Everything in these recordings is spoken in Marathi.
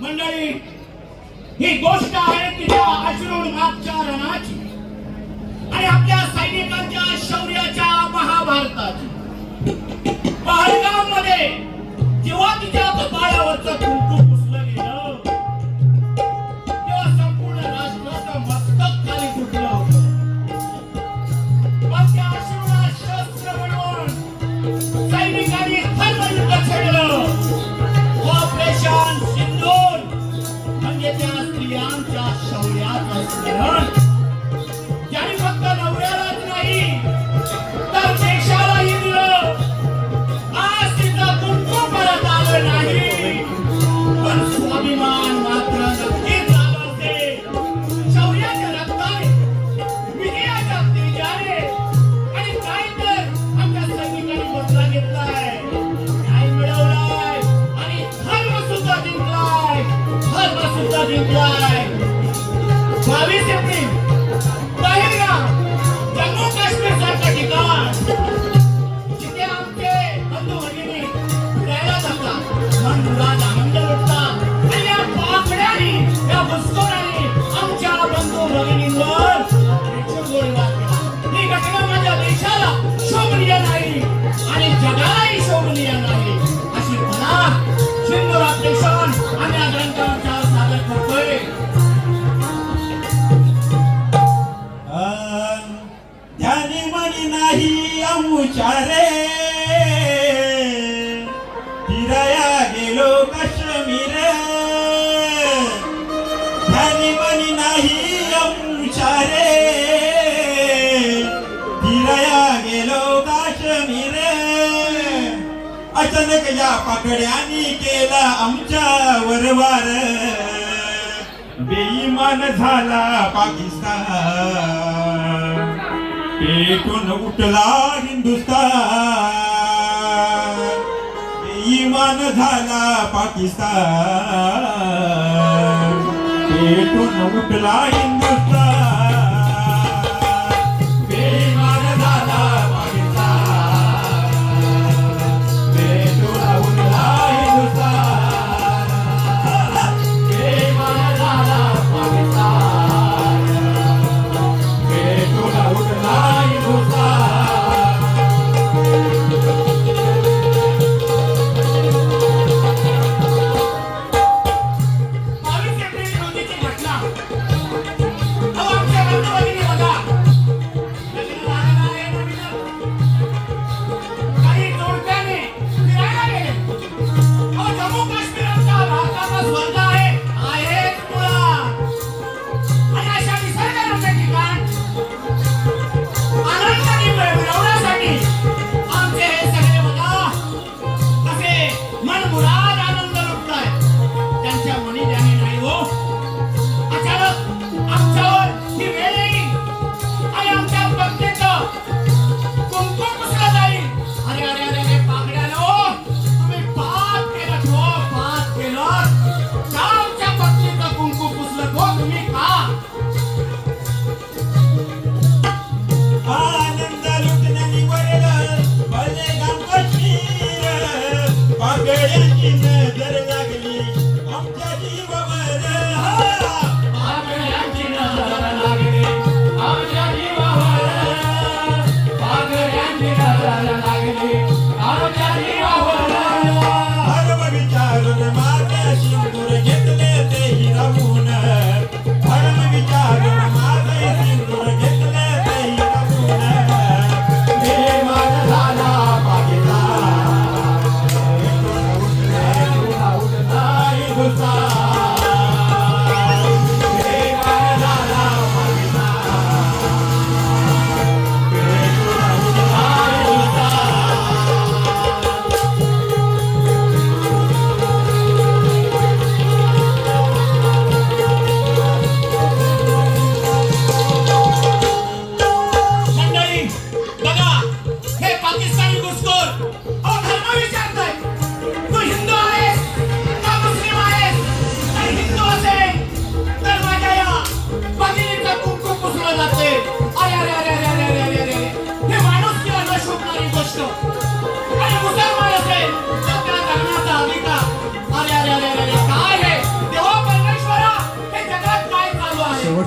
मंडळी ही गोष्ट आहे तिच्या अश्रू मागच्या रणाची आणि आपल्या सैनिकांच्या शौर्याच्या महाभारताची. पहलगावमध्ये जेव्हा तिच्या कपाळावरचं कुंकुम Ganon! अचानक या पाकड्यानी केला आमच्या वरवार. बेईमान झाला पाकिस्तान. पेटून उठला हिंदुस्तान. बेईमान झाला पाकिस्तान. पेटून उठला हिंदुस्तान.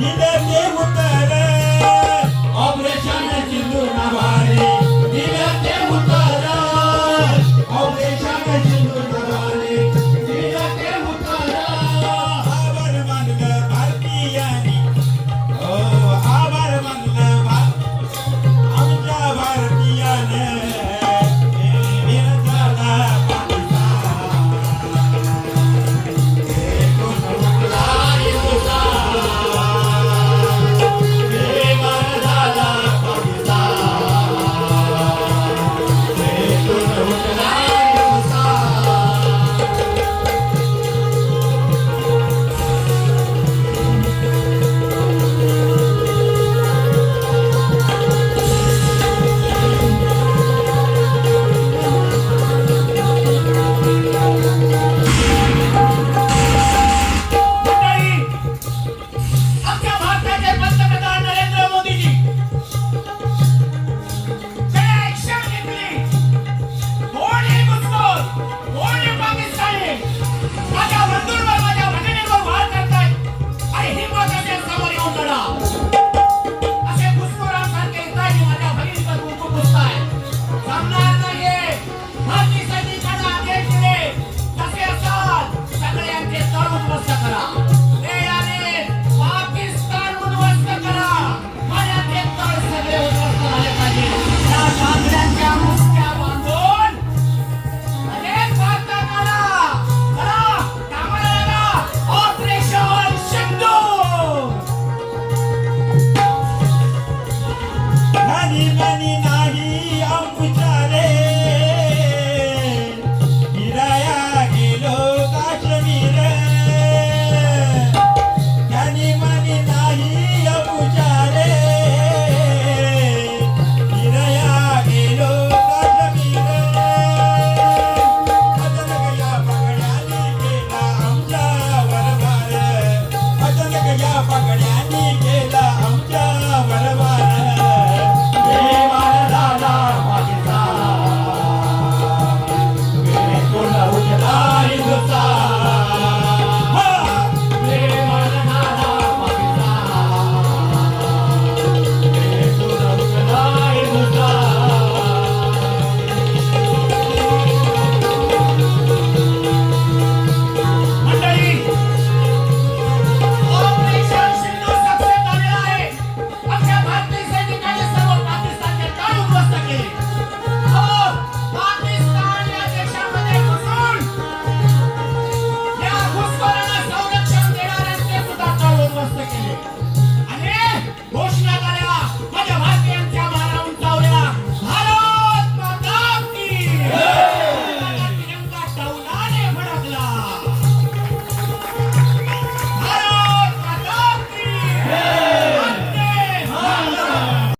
त्या पाकड्याने